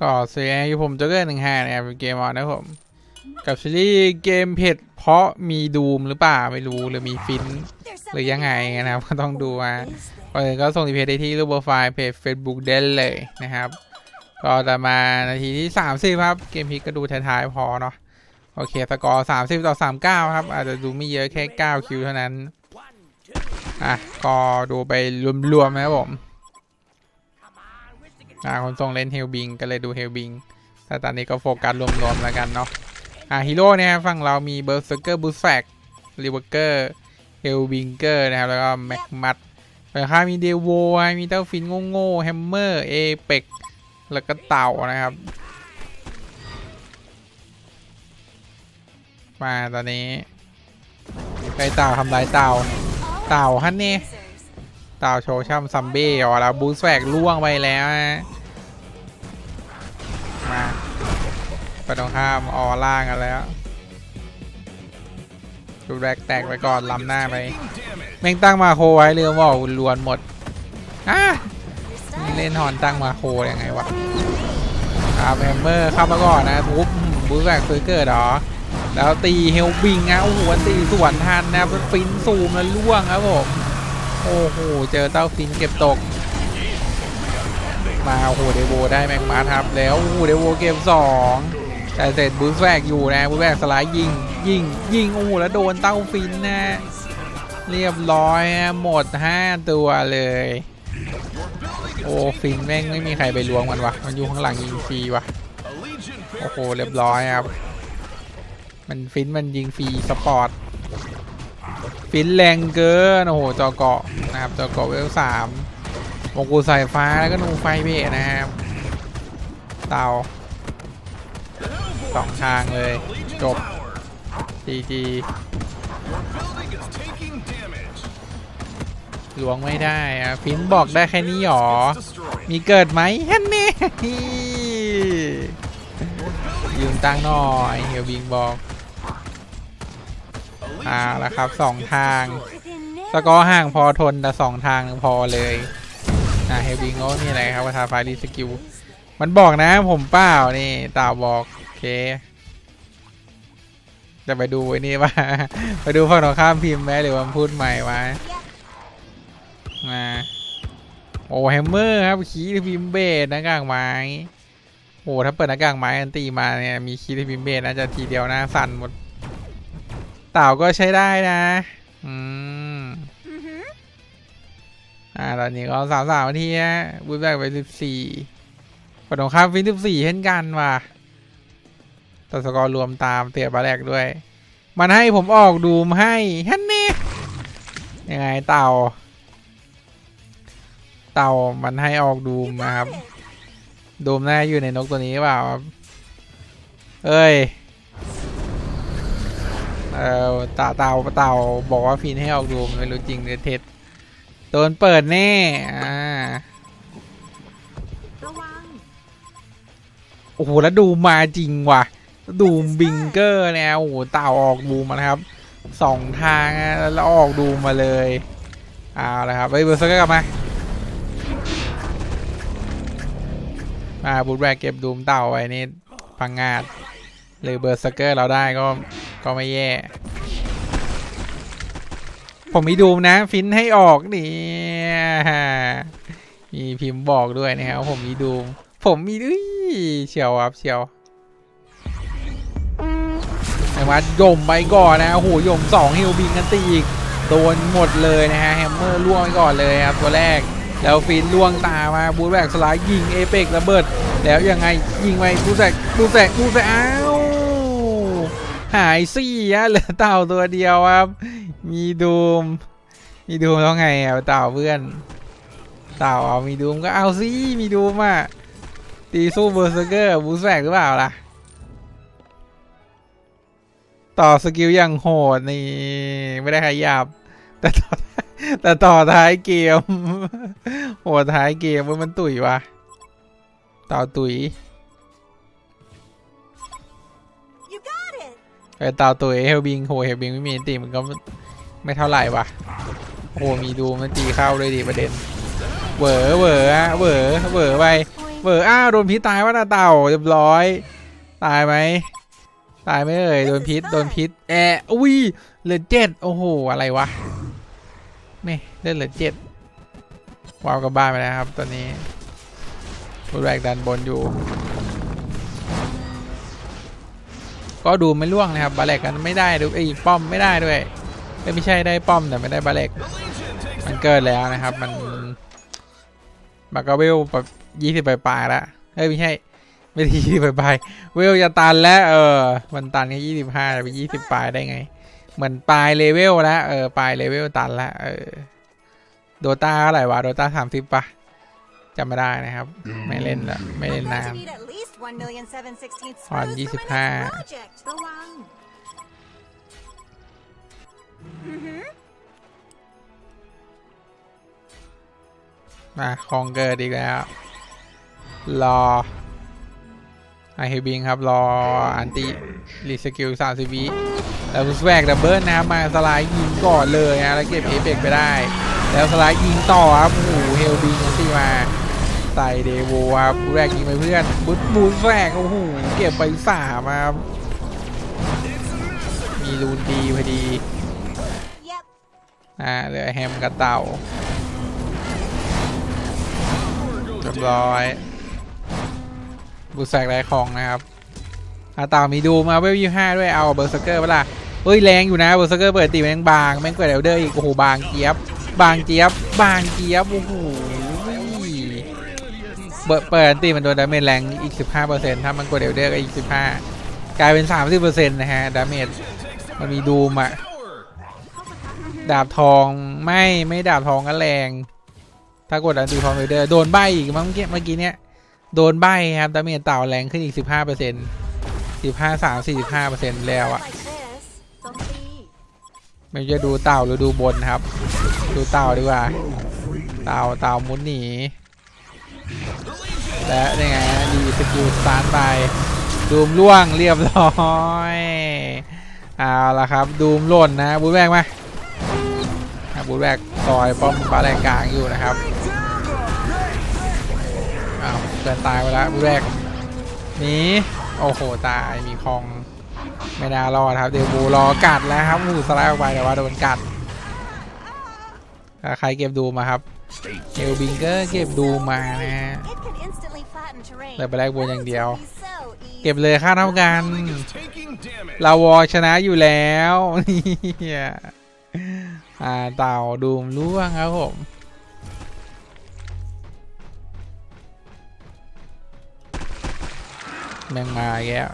ก็สวัสดีครับผมจ๊กเกอร์หนึ่งห้านะครับเป็นเกมออนนะผม กับซีรีส์เกมเผ็ดเพราะมีดูมหรือเปล่าไม่รู้หรือมีฟินหรือยังไงนะครับ ก็ต้องดูมาก่อนอื่นก็ส่งรีเพจได้ที่รูปโปรไฟล์เพจ Facebook เดนเลยนะครับ ก็จะมานาทีที่ 30 ครับ เกมพลิกก็ดูท้ายๆพอเนาะโอเคสกอร์30 ต่อ 39 ครับ อาจจะดูไม่เยอะแค่ 9 คิวเท่านั้น อะ ก็ดูไปรวมๆนะครับผม อ่าคนส่งเล่นเฮลบิงก็เลยดูเฮลบิงแต่ตอนนี้ก็โฟกัสรวมๆแล้วกันเนาะอ่าฮีโร่เนี่ยฝั่งเรามีเบอร์เซอร์เกอร์บูสแฟกรีเวอร์เกอร์เฮลบิงเกอร์นะครับแล้วก็แม็กมัดฝั่งข้ามีเดโวมีเต้าฟินโง่ๆแฮมเมอร์เอเปกแล้วก็เต่านะครับ มาตอนนี้ไปเต่าทำลายเต่าเต่าฮันนี่ เต่าโชว์ช่ำซัมเบ้อ๋อแล้วบูสแฟกล่วงไปแล้วมาไปตรงข้ามออล่างกันแล้วดูแรกแตกไปก่อนล้ำหน้าไปแม่งตั้งมาโคไว้เรือว่าลวนหมดอะเล่นหอนตั้งมาโคยังไงวะอาแฮมเมอร์เข้ามาก่อนนะทุบบูสแฟกซื้อเกิดหรอแล้วตีเฮลบิงอะโอ้โหตีสวนทันนะฟินซูมแล้วล่วงครับผม โอ้โห เจอเต้าฟินเก็บตก มาโอ้โหเดโวได้แม็กมาครับแล้วโอ้โหเดโวเกมสองแต่เสร็จบูสแวกอยู่นะบูสแวกสไลด์ยิงยิงยิงโอ้โหแล้วโดนเต้าฟินนะเรียบร้อยฮะหมด 5 ตัวเลย โอ้ฟินแม่งไม่มีใครไปล้วงมันวะมันอยู่ข้างหลังยิงฟรีวะโอ้โหเรียบร้อยครับ มันฟินมันยิงฟรีสปอร์ต ฟินแรงเกินโอ้โหจอเกาะนะครับจอเกาะเวลสามมงกุสายฟ้าแล้วก็นูไฟเบะนะครับเตาสองทางเลย จบจีจีหลวงไม่ได้อะฟินบอกได้แค่นี้หรอ มีเกิดไหมแค่นี้ยืมตังหน่อยเฮียบิงบอก อ่าแล้วครับสองทาง สกอร์ห่างพอทนแต่สองทางพอเลยอ่าเฮลบิงโอ้นี่อะไรครับวัฒาไฟรีสกิล มันบอกนะผมเปล่านี่ตาบอก โอเค จะไปดูไอ้นี่ว่า ไปดูฝั่งตรงข้ามพิมพ์ไหมหรือว่าพูดใหม่วะมาโอ้แฮมเมอร์ครับคีย์พิมเบสน้ากากไม้โอ้ถ้าเปิดหน้ากากไม้อันตีมาเนี่ยมีคีย์พิมเบสน่าจะทีเดียวหน้าสั่นหมด เต่าก็ใช้ได้นะ อืม อ่า ตอนนี้ก็สามสามนาทีฮะบูทแบกไปสิบสี่ปตรงข้ามฟินสิบสี่เช่นกันว่ะแต่สกอร์รวมตามเตียบาแรกด้วย มันให้ผมออกดูมให้ฮันนี่ยังไงเต่า เต่ามันให้ออกดูมนะครับ ดูมน่าอยู่ในนกตัวนี้เปล่าครับเอ้ย เออตาเต่าเต่าบอกว่าฟินให้ออกดูไม่รู้จริงหรือเท็จโดนเปิดแน่ อ่า ระวัง โอ้โห แล้วดูมาจริงว่ะ ดูมบิงเกอร์เนี่ย โอ้โหเต่าออกดูมานะครับ สองทางแล้วออกดูมาเลยเอาละครับไปเบอร์เซอร์กลับมา มาบูทแบกเก็บดูมเต่าไว้นี่พังงาดหรือเบอร์สเกอร์เราได้ก็ ก็ไม่แย่ ผมมีดูมนะ ฟินให้ออกนี่มีพิมพ์บอกด้วยนะครับผมมีดูม ผมมีอุ้ยเชียวครับเชียวไอ้มาย่มไปก่อนนะโอ้โหย่มสองฮิลบิงกันตีอีกโดนหมดเลยนะฮะแฮมเมอร์ล่วงไปก่อนเลยครับตัวแรก แล้วฟินล่วงตามมาบูทแบกสไลด์ยิงเอเปกระเบิด แล้วยังไงยิงไปบูแสกบูแสกบูแสกอ้าว หายซี่อะเหลือเต่าตัวเดียวครับ มีดูม มีดูมต้องไงอะเต่าเพื่อน เต่าเอามีดูมก็เอาสิมีดูมอะตีสู้เบอร์เซอร์เกอร์บูสแฟกหรือเปล่าล่ะ ต่อสกิลอย่างโหดนี่ ไม่ได้ขยับ แต่ต่อแต่ต่อท้ายเกม โหดท้ายเกมว่ามันตุ๋ยวะเต่าตุ๋ย ไอเต่าตุ๋ยเฮลบิงโหเฮลบิงไม่มีอันตีมันก็ไม่เท่าไหร่วะโอ้มีดูมันตีเข้าเลยดิประเด็นเวอเวออะเวอเวอไปเหเปิดอ้าวโดนพิษตายว่านาเต่าเรียบร้อย ตายไหมตายไหมเอ่ยโดนพิษโดนพิษแอะอุ้ยเหลือเจ็ดโอ้โหอะไรวะนี่เล่นเหลือเจ็ดวาวกับบ้านไปแล้วครับตอนนี้บูแรกดันบนอยู่ ก็ดูไม่ล่วงนะครับบาเล็กกันไม่ได้ดูไอ้ป้อมไม่ได้ด้วยไม่ใช่ได้ป้อมแต่ไม่ได้บาเล็กมันเกิดแล้วนะครับ มันบากาเวลแบบยี่สิบปลายๆแล้วเอ้ยไม่ใช่ไม่ใช่ยี่สิบปลายๆเวลจะตันแล้วเออ มันตันแค่ยี่สิบห้าไปยี่สิบปลายได้ไง เหมือนปลายเลเวลแล้วเออปลายเลเวลตันแล้วเออโดตาเท่าไหร่วะโดตาสามสิบปะจำไม่ได้นะครับ ไม่เล่นละไม่เล่นนาน going to need at least 1 million 7 16ตอน screws for my 25 next project. ระวังมาคองเกิดอีกแล้ว รอไอเฮบิงครับ รออันติรีสกิลสามสิบวิแล้วสแวกดับเบิลนะครับมาสไลด์ยิงก่อนเลยนะแล้วเก็บเอฟเฟกไปได้ แล้วสไลด์ยิงต่อครับโอ้โหเฮลบิงอันติมา ใส่เดโวครับแรกยิงไปเพื่อนบูทบูทแวกโอ้โหเก็บไปสามครับมีรูนดีพอดีอ่าเหลือแฮมกับเต่าเรียบร้อยบูแซกไรของนะครับอาเต่ามีดูมาเวลยี่ห้าด้วยเอาเบอร์สเกอร์เวลาเฮ้ยแรงอยู่นะเบอร์สเกอร์เปิดตีแม่งบางแม่งเกิดเอลเดอร์อีกโอ้โหบางเจี๊ยบบางเจี๊ยบบางเจี๊ยบโอ้โห เปิดเปิดตีมันโดนดาเมจแรงอีก 15%ถ้ามันกดเอลเดอร์ก็อีก 15 กลายเป็น 30%นะฮะ ดาเมจมันมีดูมอะดาบทองไม่ไม่ดาบทองก็แรง ถ้ากดอันตีพอมเดอร์โดนใบอีกมั้งเมื่อกี้เมื่อกี้เนี้ยโดนใบครับ ดาเมจเต่าแรงขึ้นอีกสิบห้าเปอร์เซ็นต์สิบห้าสามสิบห้าเปอร์เซ็นต์แล้วอะไม่จะดูเต่าหรือดูบนครับ ดูเต่าดีกว่า เต่าเต่ามุนหนี และนี่ไงฮะดีสกิลสตาร์ทไปดูมล่วงเรียบร้อยเอาละครับดูมหล่นนะบูทแบกมาอะบูทแบกซอยป้อมปลาแรงกลางอยู่นะครับอ้าวเกินตายไปแล้วบูทแบกหนีโอ้โหตายมีคองไม่น่ารอดครับ เดบูรอกัดแล้วครับหูสไลด์ออกไปแต่ว่าโดนกัดใครเก็บดูมาครับเอลบิงเกอร์เก็บดูมานะฮะ It can instantly flatten terrain. เหลือไปแรกบนอย่างเดียว It's gonna be so easy. เก็บเลยค่าเท่ากัน Taking damage. เราวอชนะอยู่แล้วเนี่ยอ่าเต่าดูมล่วงครับผมแมงมาอีกแล้ว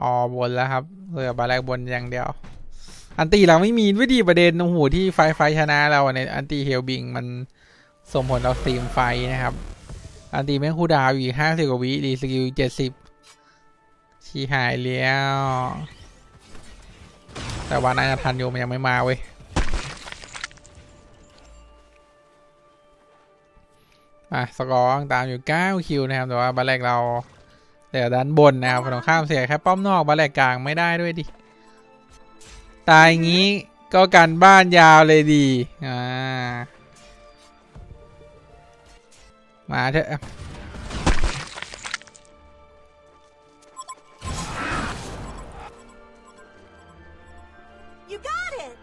อ๋อบนแล้วครับเหลือบาแรกบนอย่างเดียว อันตีเราไม่มีด้วยดีประเด็นโอ้โหที่ไฟไฟชนะเราในอันตีเฮลบิงมันส่งผลต่อสตรีมไฟนะครับ อันตีแม่งคูดาวอยู่ห้าสิบกว่าวิรีสกิลเจ็ดสิบชีหายแล้ว แต่ว่าน่าจะทันอยู่มันยังไม่มาเว้ยอะสกอร์ตามอยู่9คิวนะครับ แต่ว่าบัลแลกเราเหลือด้านบนนะครับฝั่งตรงข้ามเสียแค่ป้อมนอกบัลแลกกลางไม่ได้ด้วยดิ ตายงี้ก็กันบ้านยาวเลยดี อ่า มาเถอะ You got it.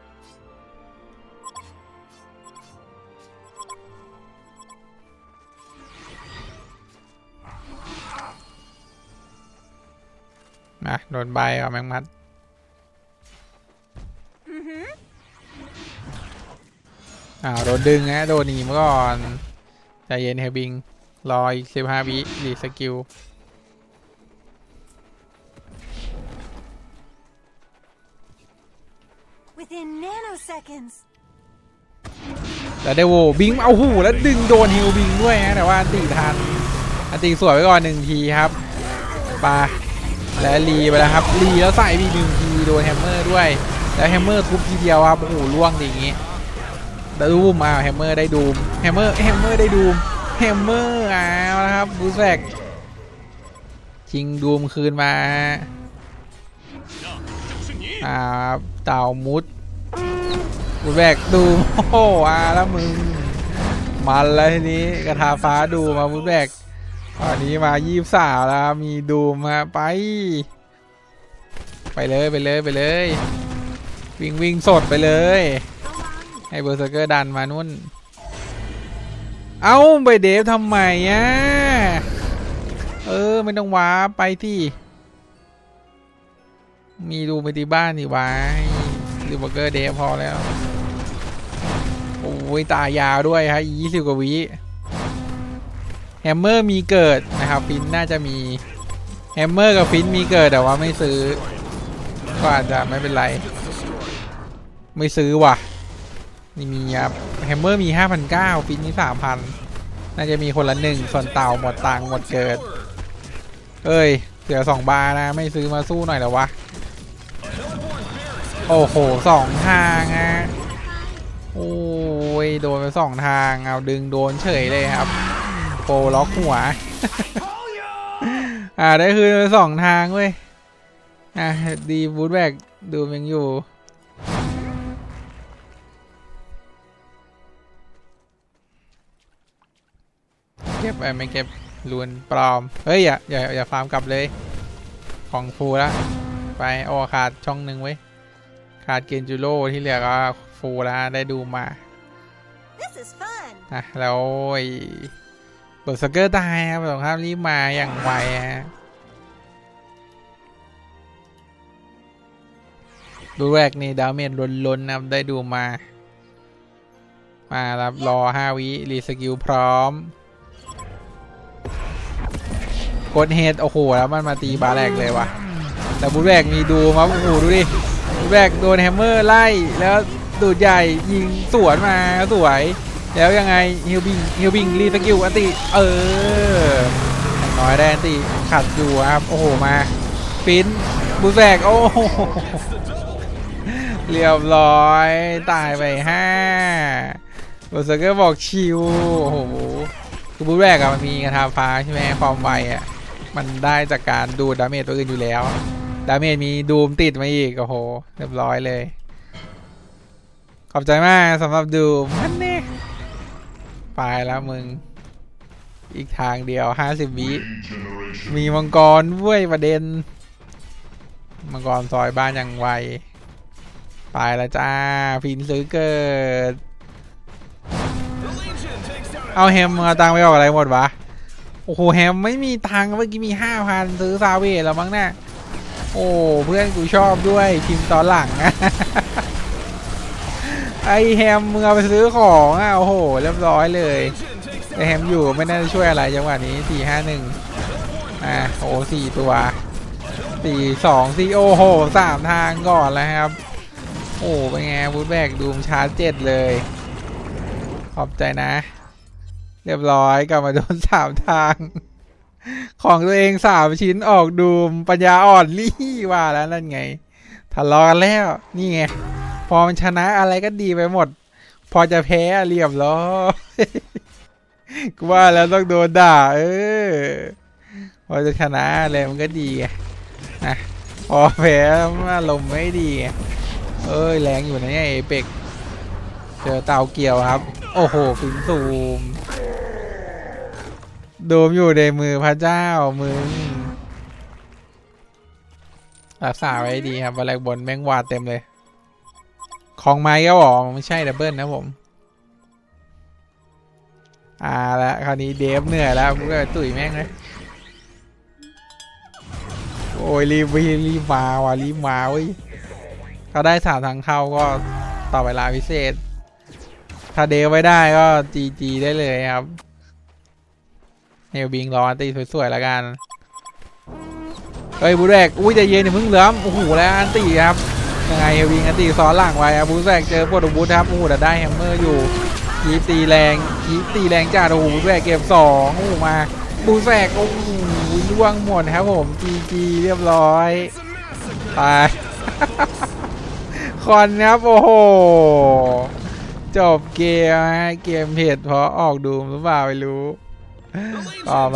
มาโดนใบกับแมงมัด นดึงนะโดนหนีมาก่อนใจเย็นเฮลบิง รออีกสิบห้าวิรีสกิล Within nanoseconds. แล้วได้โวบิงเอาหูแล้วดึงโดนฮิลบิงด้วยนะแต่ว่าอันตีทัน อันตีสวยไปก่อนหนึ่งทีครับปาและรีไปแล้วครับรีแล้วใส่พีหนึ่งทีโดนแฮมเมอร์ด้วย แล้วแฮมเมอร์ทุบทีเดียวครับโอ้โหล่วงอย่างงี้แล้ว ดูมอ้าวแฮมเมอร์ได้ดูมแฮมเมอร์แฮมเมอร์ได้ดูมแฮมเมอร์อ้าวนะครับบูสแบกชิงดูมคืนมาอ่าเต่ามุดบูสแบกดูมโอ้โหอาแล้วมึงมันแล้วทีนี้กระทาฟ้าดูมาบูทแบกตอนนี้มายี่สาวแล้วมีดูมาไป ไปเลยไปเลยไปเลย วิ่งวิ่งสดไปเลย ให้เบอร์เซอร์เกอร์ดันมานุ่น เอ้าไปเดฟทำไมอะ เออ ไม่ต้องว้าไปที่มีดูไปที่บ้านนี่วะหรือเบอร์เกอร์เดฟพอแล้ว โอ้ย ตายาวด้วยฮะยี่สิบกว่าวิแฮมเมอร์มีเกิดนะครับ ฟินน่าจะมีแฮมเมอร์กับฟินมีเกิดแต่ว่าไม่ซื้อ ก็อาจจะไม่เป็นไร ไม่ซื้อว่ะ นี่มีครับแฮมเมอร์มี 5,900ฟินมี3,000 น่าจะมีคนละหนึ่งส่วนเต่าหมดตังหมดเกิด เอ้ยเสือสองบาร์นะ ไม่ซื้อมาสู้หน่อยหรอวะ โอ้โหสองทางอะโอ้ยโดนไปสองทาง เอาดึงโดนเฉยเลยครับโปล็อกหัว อ่าได้คืนไปสองทางเว้ย อะดีบูทแบกดูมันยังอยู่ เก็บไปไม่เก็บลวนปลอม เฮ้ยอย่าอย่าอย่าฟาร์มกลับเลย ของฟูละไปโอ้ขาดช่องหนึ่งไว้ยขาดเกนจูโร่ที่เหลือก็ฟูแล้วได้ดูมา This is fun. อะแล้วไอ้เบิร์ดสเกอร์ตายครับสองครับรีบมาอย่างไวฮะดูแรกนี่ดาเมจล้นๆนะครับได้ดูมา มารับรอ 5 วิ รีสกิลพร้อม กดเฮดโอ้โหแล้วมันมาตีบาแรกเลยว่ะ แต่บูแรกมีดูมาโอ้โหดูดิบูแรกโดนแฮมเมอร์ไล่แล้วดูดใหญ่ยิงสวนมาสวย แล้วยังไงฮิลบิงฮิลบิงรีสกิลอันติเอออย่างน้อยได้อันติขัดอยู่ครับโอ้โหมาฟินบูแรกโอ้โหเรียบร้อยตายไปห้าโรเซอร์เกอร์บอกชิวโอ้โหคือบูแรกอะมันมีกระทาฟ้าใช่ไหมความไวอะ มันได้จากการดูดดาเมจตัวอื่นอยู่แล้ว ดาเมจมีดูมติดมาอีก โอ้โห เรียบร้อยเลย ขอบใจมากสำหรับดูมนั่นเน่ไปแล้วมึง อีกทางเดียว50วิมีมังกรด้ยประเด็น มังกรซอยบ้านอย่างไวไปแล้วจ้าฟินซื้อเกิด เอาแฮมเอาตังไปออกอะไรหมดวะ โอ้โหแฮมไม่มีตังค์เมื่อกี้มีห้าพันซื้อซาเวแล้วมั้งน่ะโอ้เพื่อนกูชอบด้วยพิมตอนหลังอะไอแฮมมึงเอาไปซื้อของอะโอ้โหเรียบร้อยเลยแต่แฮมอยู่ไม่น่าจะช่วยอะไรจังหวะนี้สี่ห้าหนึ่งอะโอ้สี่ตัวสี่สองสี่โอ้โหสามทางก่อนแล้วครับ โอ้เป็นไงบูทแบกดูมชาร์จเจ็ดเลย ขอบใจนะ เรียบร้อยกลับมาโดนสามทาง ของตัวเองสามชิ้นออกดูมปัญญาอ่อนรี่ว่าแล้วนั่นไงทะเลาะกันแล้วนี่ไงพอมันชนะอะไรก็ดีไปหมด พอจะแพ้เรียบร้อยกูว่าแล้วต้องโดนด่า เออพอจะชนะอะไรมันก็ดีไงนะพอแพ้มันอารมณ์ไม่ดีเอ้ยแรงอยู่นะเนี่ยเอเปกเจอเตาเกี่ยวครับ โอ้โหฟินซูม โดมอยู่ในมือพระเจ้ามึงรักษาไว้ดีครับวันแรกบนแมงวาดเต็มเลย ของไม้ก็บอกไม่ใช่ดับเบิลนะผม อ่าแล้วคราวนี้เดฟเหนื่อยแล้วกูก็ตุ๋ยแม่งเลยโอ้ยรีบรีบรีบมาว่ะรีบมาเว้ยถ้าได้สามทางเข้าก็ต่อเวลาพิเศษ ถ้าเดฟไว้ได้ก็จีจีได้เลยครับ เฮลบิงรออันตีสวยๆแล้วกันเฮ้ยบูแรกอุ้ยใจเย็นอย่าเพิ่งเหลือมโอ้โหแล้วอันตีครับยังไงเฮลบิงอันตีซ้อนหลังไว้ครับบูแรกเจอโปรตุบูธครับโอ้โหแต่ได้แฮมเมอร์อยู่คีตีแรงคีตีแรงจ้าโอ้โหบูแรกเก็บสองโอ้มาบูแรกโอ้โหล่วงหมดครับผมจีจีเรียบร้อยตายคอนครับโอ้โหจบเกมเกมเพจเพราะออกดูมหรือเปล่าไม่รู้ ต่อไป